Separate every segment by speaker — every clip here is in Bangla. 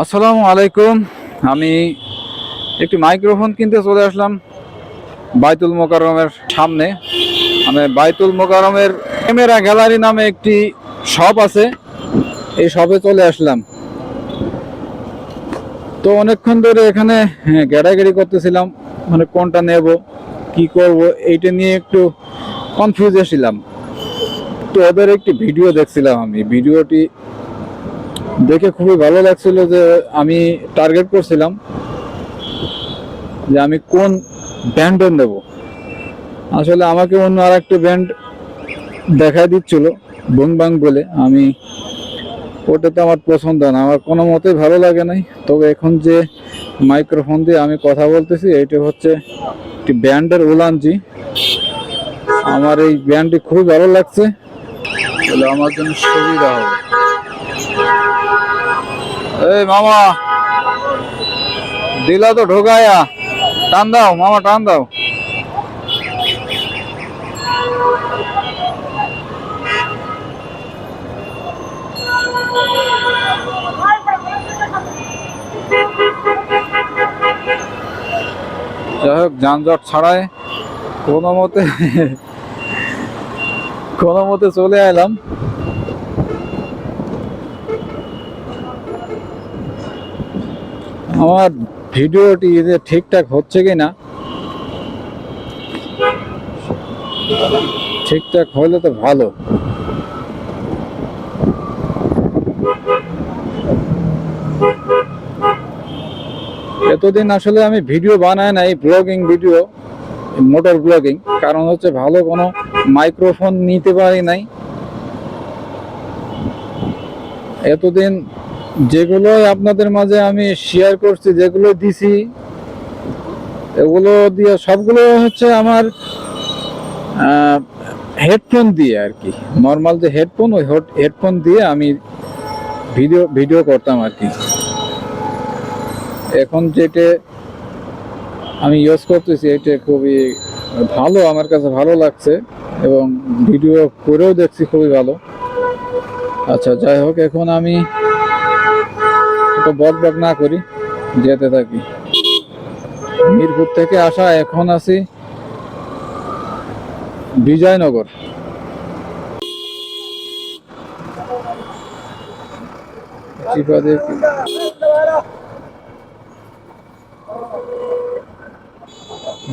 Speaker 1: আসসালামু আলাইকুম। আমি একটি মাইক্রোফোন কিনতে চলে আসলাম বাইতুল মোকাররমের সামনে। আমি বাইতুল মোকাররমের ক্যামেরা গ্যালারি নামে একটি শপ আছে। এই শপে চলে আসলাম। তো অনেকক্ষণ ধরে এখানে হ্যাঁ, ঘেরাঘেরি করতেছিলাম। মানে কোনটা নেব কি করব এইটা নিয়ে একটু কনফিউজে ছিলাম। তো ওদের একটি ভিডিও দেখছিলাম আমি। ভিডিওটি দেখে খুবই ভালো লাগছিল যে আমি টার্গেট করছিলাম যে আমি কোন ব্যান্ডের নেব। আসলে আমাকে অন্য আর একটা ব্যান্ড দেখা দিচ্ছিল বং বাং বলে। আমি ওটাতে আমার পছন্দ না। আমার কোনো মতেই ভালো লাগে নাই। তবে এখন যে মাইক্রোফোন দিয়ে আমি কথা বলতেছি এটা হচ্ছে একটি ব্যান্ডের উলানজি। আমার এই ব্যান্ডটি খুবই ভালো লাগছে। তাহলে আমার জন্য সুবিধা হবে। এই মামা, দিলা তো ঢোকায়া। টান দাও, মামা, টান দাও। যাই হোক, যানজট ছাড়াই কোনো মতে কোনো মতে চলে এলাম আমার ভিডিওটি ঠিকঠাক হচ্ছে কি না ঠিকঠাক হলে তো ভালো। এতদিন আসলে আমি ভিডিও বানাই নাই, ব্লগিং ভিডিও, মোটর ব্লগিং, কারণ হচ্ছে ভালো কোনো মাইক্রোফোন নিতে পারি নাই। এতদিন যেগুলোই আপনাদের মাঝে আমি শেয়ার করছি যেগুলো দিছি, এগুলো দিয়ে সবগুলো হচ্ছে আমার হেডফোন দিয়ে আর কি। নর্মাল যে হেডফোন ওই হেডফোন দিয়ে আমি ভিডিও ভিডিও করতাম আর কি। এখন যেটা আমি ইউজ করতেছি, এটা খুবই ভালো, আমার কাছে ভালো লাগছে এবং ভিডিও করেও দেখছি খুবই ভালো। আচ্ছা যাই হোক, এখন আমি একটু বক বক না করি, যেতে থাকি। মিরপুর থেকে আসা, এখন আছি বিজয়নগর।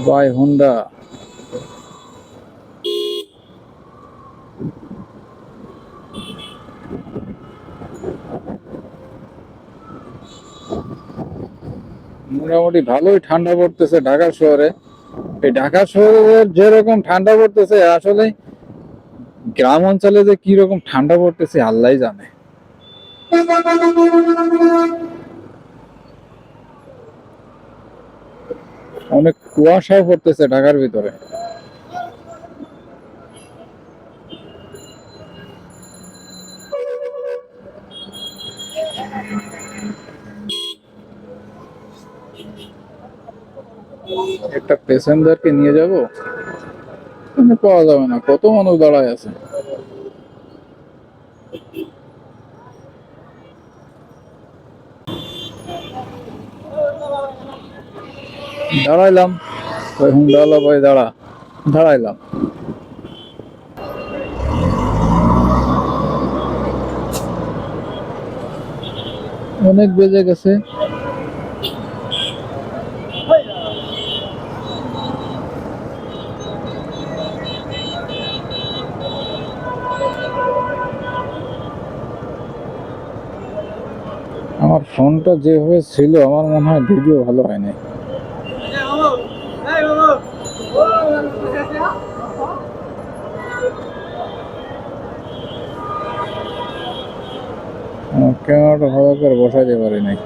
Speaker 1: By, Honda. মোটামুটি ভালোই ঠান্ডা পড়তেছে ঢাকা শহরে। এই ঢাকা শহরের যেরকম ঠান্ডা পড়তেছে, আসলে গ্রাম অঞ্চলে যে কি রকম ঠান্ডা পড়তেছে আল্লাহ জানে। অনেক কুয়াশাও পড়তেছে ঢাকার ভিতরে। একটা প্যাসেঞ্জারকে নিয়ে যাব ওখানে পাওয়া যাবে না, কত মানুষ দাঁড়ায় আছে? দাঁড়াইলাম ওই হুন্ডাওয়ালা ভাই, দাঁড়া, দাঁড়াইলাম। অনেক বেজে গেছে। আমার ফোনটা যেভাবে ছিল, আমার মনে হয় ভিডিও ভালো হয়নি। ক্যামেরাটা ভালো করে বসাইতে পারি নাই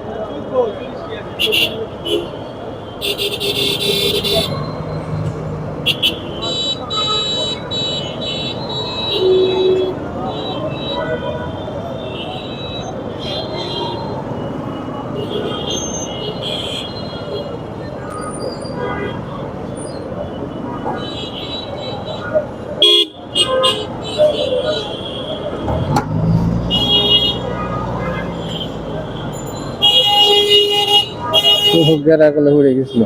Speaker 1: গেরা কলে উড়ে গেছিল।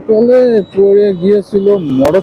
Speaker 1: কলে পড়ে গিয়েছিল মোটর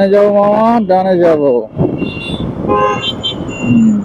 Speaker 1: ডানে যাব মামা ডানে যাব হুম।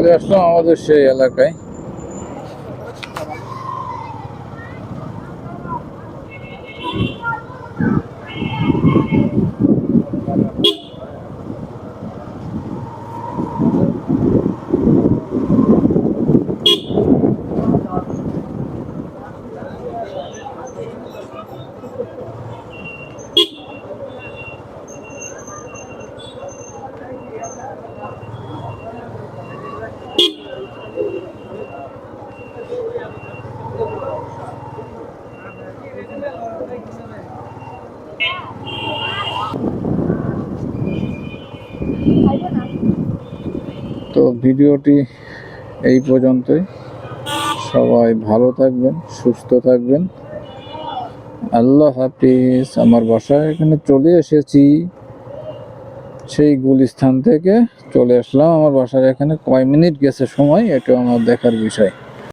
Speaker 1: চলে আসলাম আমাদের সেই এলাকায়। তো ভিডিওটি এই পর্যন্তই। সবাই ভালো থাকবেন, সুস্থ থাকবেন। আল্লাহ হাফিজ। আমার বাসায় এখানে চলে এসেছি। সেই গুলিস্থান থেকে চলে আসলাম। আমার বাসার এখানে কয় মিনিট গেছে সময় এটা আমার দেখার বিষয়।